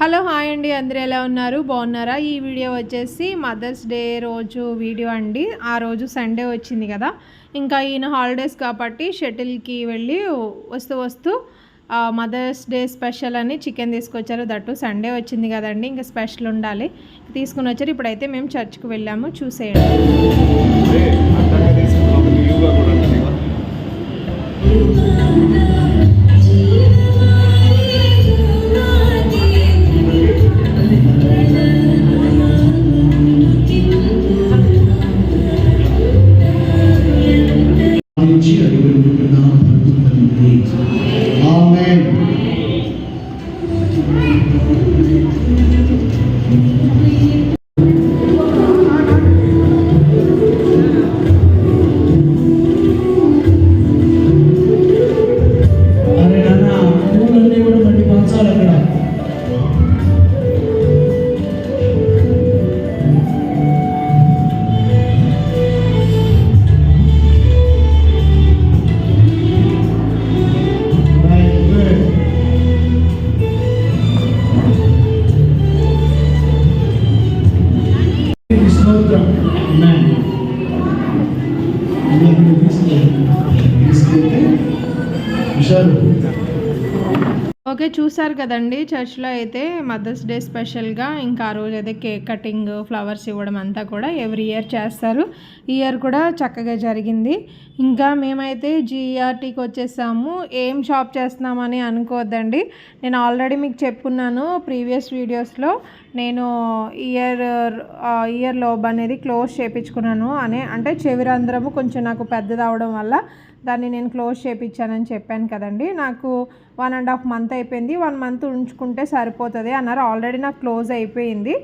Hello hi అండి. అందరూ ఎలా ఉన్నారు? బాగున్నారా? ఈ వీడియో వచ్చేసి మదర్స్ డే రోజు వీడియో అండి. ఆ రోజు సండే వచ్చింది కదా. ఇంకా ఈయన హాలిడేస్ కాబట్టి షటిల్కి వెళ్ళి వస్తూ వస్తూ మదర్స్ డే స్పెషల్ అని చికెన్ తీసుకొచ్చారు. దట్టు సండే వచ్చింది కదండి. ఇంకా స్పెషల్ ఉండాలి. తీసుకుని వచ్చారు. ఇప్పుడైతే మేము చర్చ్కి వెళ్ళాము. చూసేయండి. నుంచి అడుగుతున్నాం ఓకే చూసారు కదండి చర్చ్లో అయితే మదర్స్ డే స్పెషల్గా. ఇంకా ఆ రోజు అయితే కేక్ కటింగ్ ఫ్లవర్స్ ఇవ్వడం అంతా కూడా ఎవ్రీ ఇయర్ చేస్తారు. ఇయర్ కూడా చక్కగా జరిగింది. ఇంకా మేమైతే జిఆర్టీకి వచ్చేసాము. ఏం షాప్ చేస్తున్నామని అనుకోవద్దండి నేను ఆల్రెడీ మీకు చెప్పుకున్నాను ప్రీవియస్ వీడియోస్లో. నేను ఇయర్ ఇయర్ లోబ్ అనేది క్లోజ్ చేయించుకున్నాను అనే అంటే చెవిరంధ్రము కొంచెం నాకు పెద్దది అవడం వల్ల దాన్ని నేను క్లోజ్ చేయించానని చెప్పాను కదండి. నాకు వన్ అండ్ హాఫ్ మంత్ అయిపోయింది. వన్ మంత్ ఉంచుకుంటే సరిపోతుంది అన్నారు. ఆల్రెడీ నాకు క్లోజ్ అయిపోయింది.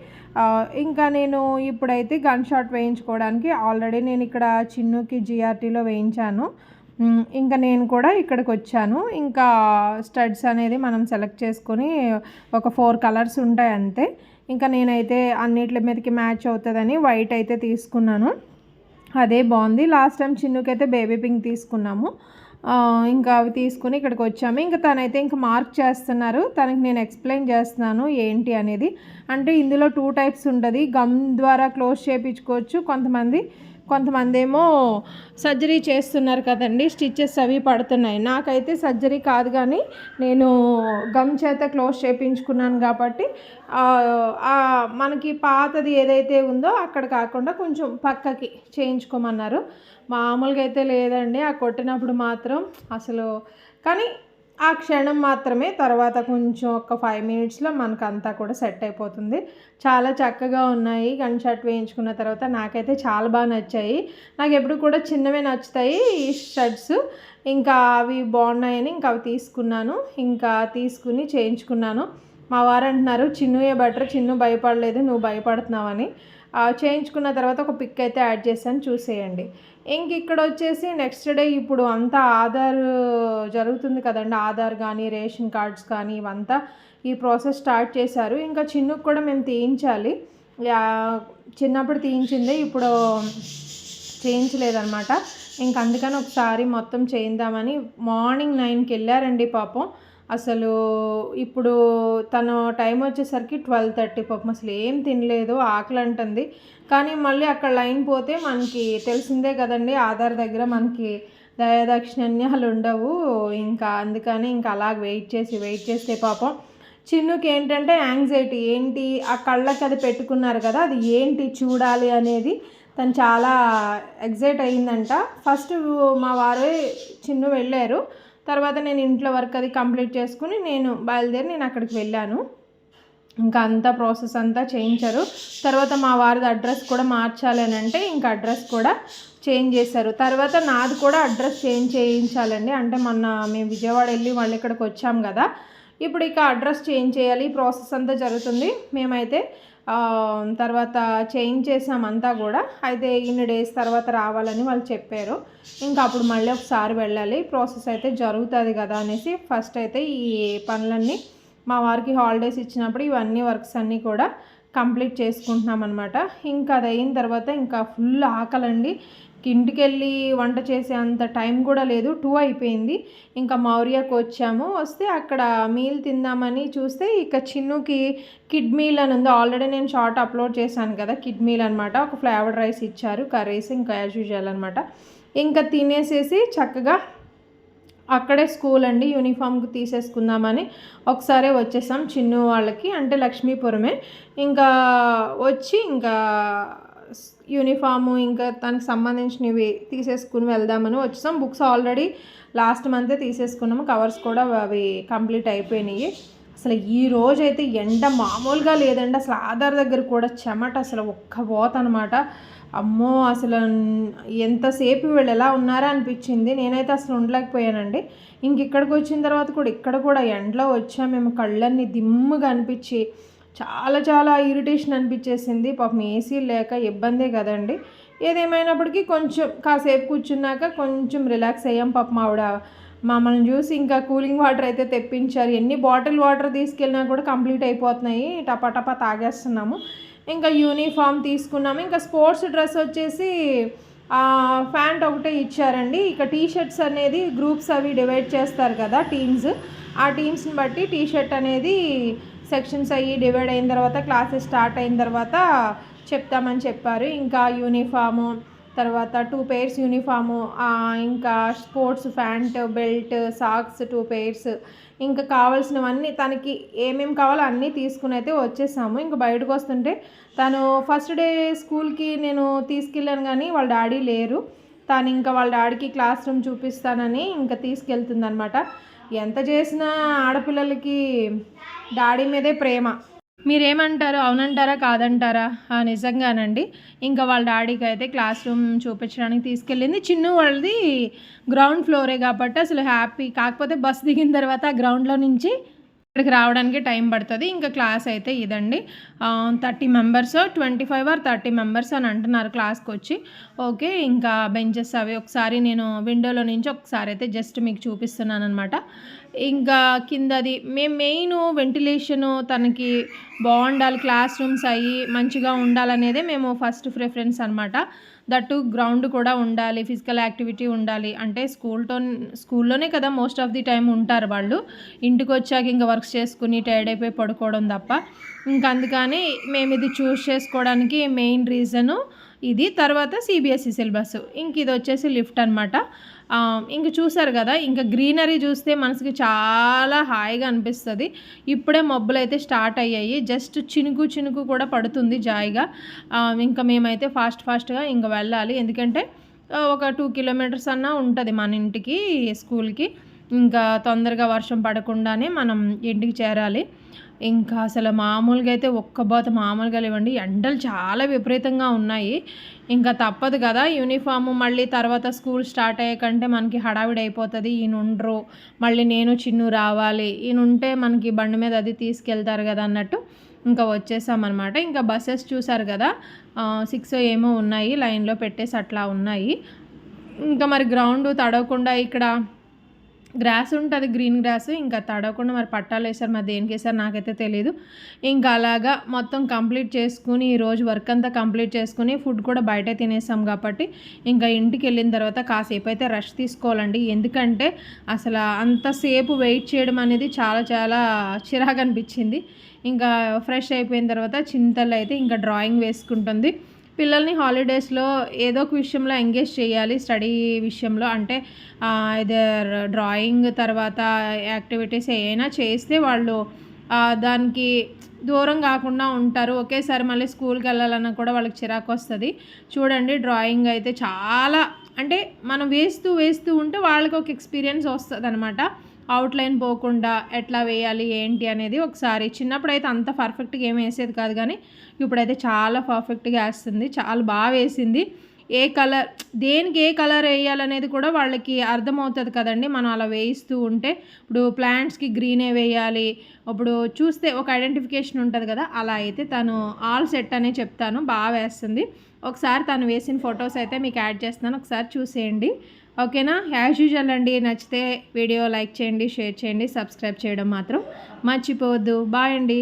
ఇంకా నేను ఇప్పుడైతే గన్ షాట్ వేయించుకోవడానికి ఆల్రెడీ నేను ఇక్కడ చిన్నుకి జిఆర్టీలో వేయించాను. ఇంకా నేను కూడా ఇక్కడికి వచ్చాను. ఇంకా స్టడ్స్ అనేది మనం సెలెక్ట్ చేసుకొని ఒక ఫోర్ కలర్స్ ఉంటాయి అంతే. ఇంకా నేనైతే అన్నిటి మీదకి మ్యాచ్ అవుతుందని వైట్ అయితే తీసుకున్నాను. అదే బాగుంది. లాస్ట్ టైం చిన్నుకైతే బేబీ పింక్ తీసుకున్నాము. ఇంకా అవి తీసుకుని ఇక్కడికి వచ్చాము. ఇంకా తనైతే ఇంకా మార్క్ చేస్తున్నారు. తనకి నేను ఎక్స్ప్లెయిన్ చేస్తున్నాను ఏంటి అనేది. అంటే ఇందులో టూ టైప్స్ ఉంటుంది. గమ్ ద్వారా క్లోజ్ చేయించుకోవచ్చు. కొంతమంది కొంతమంది ఏమో సర్జరీ చేస్తున్నారు కదండి స్టిచ్చెస్ అవి పడుతున్నాయి. నాకైతే సర్జరీ కాదు కానీ నేను గమ్ చేత క్లోజ్ చేయించుకున్నాను కాబట్టి మనకి పాతది ఏదైతే ఉందో అక్కడ కాకుండా కొంచెం పక్కకి చేయించుకోమన్నారు. మామూలుగా అయితే లేదండి ఆ కొట్టినప్పుడు మాత్రం అసలు కానీ ఆ క్షణం మాత్రమే తర్వాత కొంచెం ఒక ఫైవ్ మినిట్స్లో మనకు అంతా కూడా సెట్ అయిపోతుంది. చాలా చక్కగా ఉన్నాయి. గన్ షర్ట్ వేయించుకున్న తర్వాత నాకైతే చాలా బాగా నచ్చాయి. నాకు ఎప్పుడు కూడా చిన్నవే నచ్చుతాయి ఈ షర్ట్స్ ఇంకా అవి బాగున్నాయని ఇంకా అవి తీసుకున్నాను. ఇంకా తీసుకుని చేయించుకున్నాను. మా వారు అంటున్నారు చిన్నుయే బెటర్ చిన్ను భయపడలేదు నువ్వు భయపడుతున్నావని. అని చేయించుకున్న తర్వాత ఒక పిక్ అయితే యాడ్ చేశాను చూసేయండి. ఇంక ఇక్కడ వచ్చేసి నెక్స్ట్ డే ఇప్పుడు అంతా ఆధార్ జరుగుతుంది కదండి ఆధార్ కానీ రేషన్ కార్డ్స్ కానీ ఇవంతా ఈ ప్రాసెస్ స్టార్ట్ చేశారు. ఇంకా చిన్నుకు కూడా మేము తీయించాలి. చిన్నప్పుడు తీయించిందే ఇప్పుడు చేయించలేదన్నమాట. ఇంక అందుకని ఒకసారి మొత్తం చేయిందామని మార్నింగ్ నైన్కి వెళ్ళారండి పాపం. అసలు ఇప్పుడు తను టైం వచ్చేసరికి ట్వెల్వ్ థర్టీ పాపం అసలు ఏం తినలేదు ఆకలి అంటుంది. కానీ మళ్ళీ అక్కడ లైన్ పోతే మనకి తెలిసిందే కదండి ఆధార్ దగ్గర మనకి దయాదక్షిణ్యాలు ఉండవు. ఇంకా అందుకని ఇంకా అలా వెయిట్ చేసి వెయిట్ చేస్తే పాపం చిన్నుకి ఏంటంటే యాంగ్జైటీ. ఏంటి? ఆ కళ్ళకి అది పెట్టుకున్నారు కదా అది ఏంటి చూడాలి అనేది తను చాలా ఎగ్జైట్ అయిందంట ఫస్ట్ మా వారే చిన్ను వెళ్ళారు. తర్వాత నేను ఇంట్లో వర్క్ అది కంప్లీట్ చేసుకుని నేను బయలుదేరి నేను అక్కడికి వెళ్ళాను. ఇంకా అంతా ప్రాసెస్ అంతా చేయించారు. తర్వాత మా వారిది అడ్రస్ కూడా మార్చాలి అని అంటే ఇంకా అడ్రస్ కూడా చేంజ్ చేశారు. తర్వాత నాది కూడా అడ్రస్ చేంజ్ చేయించాలండి. అంటే మొన్న మేము విజయవాడ వెళ్ళి మళ్ళీ ఇక్కడికి వచ్చాం కదా. ఇప్పుడు ఇక అడ్రస్ చేంజ్ చేయాలి. ఈ ప్రాసెస్ అంతా జరుగుతుంది. మేమైతే తర్వాత చేంజ్ చేసామంతా కూడా. అయితే ఇన్ని డేస్ తర్వాత రావాలని వాళ్ళు చెప్పారు. ఇంకా అప్పుడు మళ్ళీ ఒకసారి వెళ్ళాలి. ప్రాసెస్ అయితే జరుగుతుంది కదా అనేసి ఫస్ట్ అయితే ఈ పనులన్నీ మా వారికి హాలిడేస్ ఇచ్చినప్పుడు ఇవన్నీ వర్క్స్ అన్నీ కూడా కంప్లీట్ చేసుకుంటున్నాం అనమాట ఇంకా అది అయిన తర్వాత ఇంకా ఫుల్ ఆకలండి. ఇంటికి వెళ్ళి వంట చేసే అంత టైం కూడా లేదు. టూ అయిపోయింది. ఇంకా మౌర్యకు వచ్చాము. వస్తే అక్కడ మీల్ తిందామని చూస్తే ఇక చిన్నుకి కిడ్ మీల్ అని ఉంది. ఆల్రెడీ నేను షార్ట్ అప్లోడ్ చేశాను కదా కిడ్ మీల్ అనమాట ఒక ఫ్లేవర్డ్ రైస్ ఇచ్చారు కర్రీస్ ఇంకా యాజ్ యూజువల్ అనమాట ఇంకా తినేసేసి చక్కగా అక్కడే స్కూల్ అండి. యూనిఫామ్కి తీసేసుకుందామని ఒకసారి వచ్చేసాం చిన్ను వాళ్ళకి అంటే లక్ష్మీపురమే. ఇంకా వచ్చి ఇంకా యూనిఫాము ఇంకా దానికి సంబంధించినవి తీసేసుకుని వెళ్దామని వచ్చేసాం. బుక్స్ ఆల్రెడీ లాస్ట్ మంతే తీసేసుకున్నాము. కవర్స్ కూడా అవి కంప్లీట్ అయిపోయినాయి. అసలు ఈ రోజు అయితే ఎండ మామూలుగా లేదండి. అసలు ఆధార్ దగ్గర కూడా చెమట అసలు ఒక్క పోత అనమాట అమ్మో అసలు ఎంతసేపు వీళ్ళు ఎలా ఉన్నారా అనిపించింది. నేనైతే అసలు ఉండలేకపోయానండి. ఇంక ఇక్కడికి వచ్చిన తర్వాత కూడా ఇక్కడ కూడా ఎండలో వచ్చా. మేము కళ్ళన్నీ దిమ్ముగా అనిపించి చాలా చాలా ఇరిటేషన్ అనిపించేసింది. పాపం ఏసీ లేక ఇబ్బందే కదండి. ఏదేమైనప్పటికీ కొంచెం కాసేపు కూర్చున్నాక కొంచెం రిలాక్స్ అయ్యాం. పాపం ఆవిడ మమ్మల్ని చూసి ఇంకా కూలింగ్ వాటర్ అయితే తెప్పించారు. ఎన్ని బాటిల్ వాటర్ తీసుకెళ్ళినా కూడా కంప్లీట్ అయిపోతున్నాయి. టపా టపా తాగేస్తున్నాము. ఇంకా యూనిఫామ్ తీసుకున్నాము. ఇంకా స్పోర్ట్స్ డ్రెస్ వచ్చేసి ప్యాంట్ ఒకటే ఇచ్చారండి. ఇక టీ షర్ట్స్ అనేది గ్రూప్స్ అవి డివైడ్ చేస్తారు కదా టీమ్స్ ఆ టీమ్స్ని బట్టి టీ షర్ట్ అనేది సెక్షన్స్ అయ్యి డివైడ్ అయిన తర్వాత క్లాసెస్ స్టార్ట్ అయిన తర్వాత చెప్తామని చెప్పారు. ఇంకా యూనిఫాము తర్వాత టూ పెయిర్స్ యూనిఫాము ఇంకా sports pant belt socks two pairs ఇంకా కావాల్సినవన్నీ తనకి ఏమేమి కావాలో అన్నీ తీసుకుని అయితే వచ్చేసాము. ఇంకా బయటకు వస్తుంటే తను ఫస్ట్ డే స్కూల్కి నేను తీసుకెళ్ళాను కానీ వాళ్ళ డాడీ లేరు. తను ఇంకా వాళ్ళ డాడీకి క్లాస్ రూమ్ చూపిస్తానని ఇంకా తీసుకెళ్తుంది అనమాట ఎంత చేసినా ఆడపిల్లలకి డాడీ మీదే ప్రేమ. మీరేమంటారు? అవునంటారా? కాదంటారా? నిజంగానండి. ఇంకా వాళ్ళ డాడీకి అయితే క్లాస్ రూమ్ చూపించడానికి తీసుకెళ్ళింది. చిన్ను వాళ్ళది గ్రౌండ్ ఫ్లోరే కాబట్టి అసలు హ్యాపీ. కాకపోతే బస్ దిగిన తర్వాత ఆ గ్రౌండ్లో నుంచి ఇక్కడికి రావడానికి టైం పడుతుంది. ఇంకా క్లాస్ అయితే ఇదండి. Thirty members twenty five or thirty members అని అంటున్నారు క్లాస్కి వచ్చి. ఓకే ఇంకా బెంచెస్ అవి ఒకసారి నేను విండోలో నుంచి ఒకసారి అయితే జస్ట్ మీకు చూపిస్తున్నాను అనమాట ఇంకా కిందది మేము మెయిన్ వెంటిలేషను తనకి బాగుండాలి క్లాస్ రూమ్స్ అయ్యి మంచిగా ఉండాలనేదే మేము ఫస్ట్ ప్రిఫరెన్స్ అనమాట దట్టు గ్రౌండ్ కూడా ఉండాలి ఫిజికల్ యాక్టివిటీ ఉండాలి. అంటే స్కూల్తో స్కూల్లోనే కదా మోస్ట్ ఆఫ్ ది టైం ఉంటారు వాళ్ళు. ఇంటికి వచ్చాక ఇంకా వర్క్స్ చేసుకుని టైర్డ్ అయిపోయి పడుకోవడం తప్ప. ఇంకా అందుకని మేము ఇది చూస్ చేసుకోవడానికి మెయిన్ రీజను ఇది తర్వాత సిబిఎస్ఈ సిలబస్ ఇంక ఇది వచ్చేసి లిఫ్ట్ అనమాట ఇంక చూసారు కదా ఇంకా గ్రీనరీ చూస్తే మనసుకి చాలా హాయిగా అనిపిస్తుంది. ఇప్పుడే మబ్బులు అయితే స్టార్ట్ అయ్యాయి. జస్ట్ చినుకు చినుకు కూడా పడుతుంది జాయిగా. ఇంకా మేమైతే ఫాస్ట్ ఫాస్ట్గా ఇంకా వెళ్ళాలి. ఎందుకంటే ఒక టూ కిలోమీటర్స్ అన్నా ఉంటుంది మన ఇంటికి స్కూల్కి. ఇంకా తొందరగా వర్షం పడకుండానే మనం ఇంటికి చేరాలి. ఇంకా అసలు మామూలుగా అయితే ఒక్క బాత మామూలుగా లేవండి. ఎండలు చాలా విపరీతంగా ఉన్నాయి. ఇంకా తప్పదు కదా యూనిఫామ్ మళ్ళీ తర్వాత స్కూల్ స్టార్ట్ అయ్యాకంటే మనకి హడావిడి అయిపోతుంది. ఈయన ఉండరు. మళ్ళీ నేను చిన్ను రావాలి. ఈయన ఉంటే మనకి బండి మీద అది తీసుకెళ్తారు కదా అన్నట్టు ఇంకా వచ్చేసామన్నమాట. ఇంకా బస్సెస్ చూసారు కదా సిక్స్ ఏమో ఉన్నాయి. లైన్లో పెట్టేసి అట్లా ఉన్నాయి. ఇంకా మరి గ్రౌండ్ తడవకుండా ఇక్కడ గ్రాస్ ఉంటుంది గ్రీన్ గ్రాస్. ఇంకా తడవకుండా మరి పట్టాలు వేసారు మరి దేనికి వేసారు నాకైతే తెలియదు ఇంకా అలాగా మొత్తం కంప్లీట్ చేసుకుని ఈ రోజు వర్క్ అంతా కంప్లీట్ చేసుకుని ఫుడ్ కూడా బయట తినేసాం కాబట్టి ఇంకా ఇంటికి వెళ్ళిన తర్వాత కాసేపు అయితే రష్ తీసుకోవాలండి. ఎందుకంటే అసలు అంతసేపు వెయిట్ చేయడం అనేది చాలా చాలా చిరాకు అనిపించింది ఇంకా ఫ్రెష్ అయిపోయిన తర్వాత చింతలు అయితే ఇంకా డ్రాయింగ్ వేసుకుంటుంది. పిల్లల్ని హాలిడేస్లో ఏదో ఒక విషయంలో ఎంగేజ్ చేయాలి స్టడీ విషయంలో. అంటే ఇదర్ డ్రాయింగ్ తర్వాత యాక్టివిటీస్ ఏమైనా చేస్తే వాళ్ళు దానికి దూరం కాకుండా ఉంటారు. ఒకేసారి మళ్ళీ స్కూల్కి వెళ్ళాలన్నా కూడా వాళ్ళకి చిరాకు వస్తుంది. చూడండి డ్రాయింగ్ అయితే చాలా అంటే మనం వేస్తూ వేస్తూ ఉంటే వాళ్ళకి ఒక ఎక్స్పీరియన్స్ వస్తుంది అనమాట అవుట్లైన్ పోకుండా ఎట్లా వేయాలి ఏంటి అనేది ఒకసారి. చిన్నప్పుడు అయితే అంత పర్ఫెక్ట్గా ఏం వేసేది కాదు కానీ ఇప్పుడైతే చాలా పర్ఫెక్ట్గా వేస్తుంది. చాలా బాగా వేసింది. ఏ కలర్ దేనికి ఏ కలర్ వేయాలనేది కూడా వాళ్ళకి అర్థమవుతుంది కదండి. మనం అలా వేయిస్తూ ఉంటే ఇప్పుడు ప్లాంట్స్కి గ్రీనే వేయాలి. ఇప్పుడు చూస్తే ఒక ఐడెంటిఫికేషన్ ఉంటుంది కదా అలా అయితే తను ఆల్ సెట్ అనే చెప్తాను. బాగా వేస్తుంది. ఒకసారి తను వేసిన ఫొటోస్ అయితే మీకు యాడ్ చేస్తున్నాను. ఒకసారి చూసేయండి. ఓకేనా? యాజ్ యూజువల్ అండి నచ్చితే వీడియో లైక్ చేయండి షేర్ చేయండి సబ్స్క్రైబ్ చేయడం మాత్రం మర్చిపోవద్దు. బాయ్ అండి.